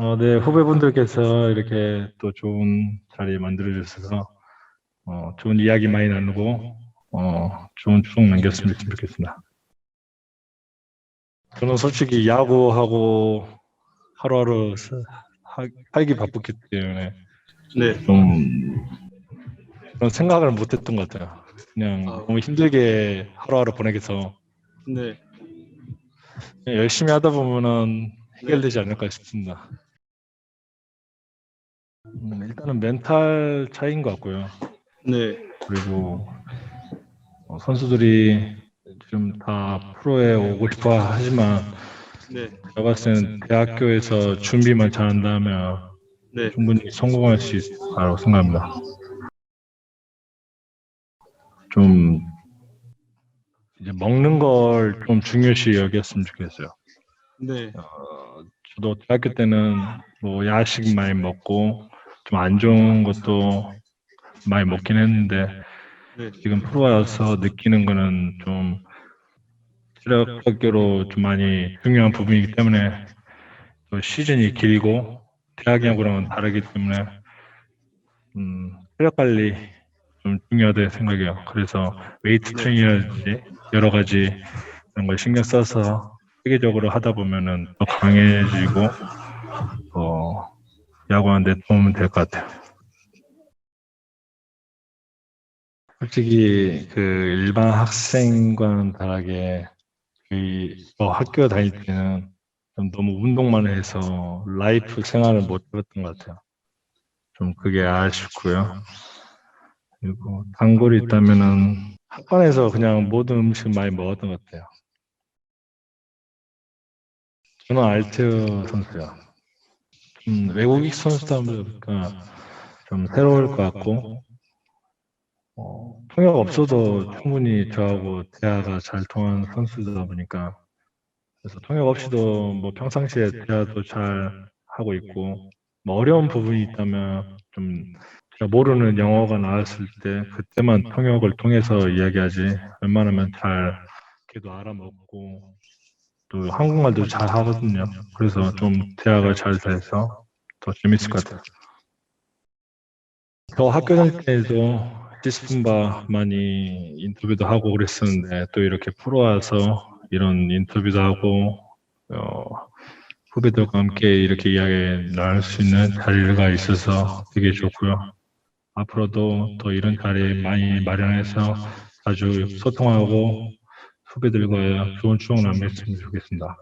어, 네, 후배분들께서 이렇게 또 좋은 자리 만들어 주셔서 어, 좋은 이야기 많이 나누고 어, 좋은 추억 남겼으면 좋겠습니다. 저는 솔직히 야구하고 하루하루 살기 바쁘기 때문에 네. 좀 그런 생각을 못했던 것 같아요. 그냥 아. 너무 힘들게 하루하루 보내겠어. 네. 열심히 하다 보면은 해결되지 않을까 싶습니다. 음, 일단은 멘탈 차이인 것 같고요. 네. 그리고 어, 선수들이 지금 다 프로에 오고 싶어 하지만 네. 제가 봤을 때는 대학교에서 준비만 잘한다면 네. 충분히 성공할 수 거라고 생각합니다. 좀 이제 먹는 걸 좀 중요시 여겼으면 좋겠어요. 네. 어, 저도 대학교 때는 뭐 야식 많이 먹고 좀 안 좋은 것도 많이 먹긴 했는데 네. 지금 프로 와서 느끼는 거는 좀 체력적으로 좀 많이 중요한 부분이기 때문에 또 시즌이 길고 대학야구랑은 다르기 때문에 음, 체력 관리 좀 중요하다 생각해요. 그래서 웨이트 트레이닝이라든지 여러 가지 그런 걸 신경 써서 세계적으로 하다 보면은 더 강해지고 어, 야구하는데 도움이 될것 같아요. 솔직히 그 일반 학생과는 다르게 그저 학교 다닐 때는 좀 너무 운동만 해서 라이프 생활을 못 해봤던 것 같아요. 좀 그게 아쉽고요. 그리고 단골이 있다면은 학관에서 그냥 모든 음식 많이 먹었던 것 같아요. 저는 알테어 선수요. 좀 외국인 선수다 보니까 좀 새로울 것 같고 어, 통역 없어도 충분히 저하고 대화가 잘 통하는 선수다 보니까. 그래서 통역 없이도 뭐 평상시에 대화도 잘 하고 있고 뭐 어려운 부분이 있다면 좀 제가 모르는 영어가 나왔을 때 그때만 통역을 통해서 이야기하지 웬만하면 잘 걔도 알아먹고 또 한국말도 잘 하거든요. 그래서 좀 대화가 잘 돼서 더 재밌을 것 같아요. 저 학교 다닐 때도 디스푼바 많이 인터뷰도 하고 그랬었는데 또 이렇게 프로 와서 이런 인터뷰도 하고 어, 후배들과 함께 이렇게 이야기 나눌 수 있는 자리가 있어서 되게 좋고요. 앞으로도 더 이런 자리 많이 마련해서 자주 소통하고 후배들과 좋은 추억 남겼으면 좋겠습니다.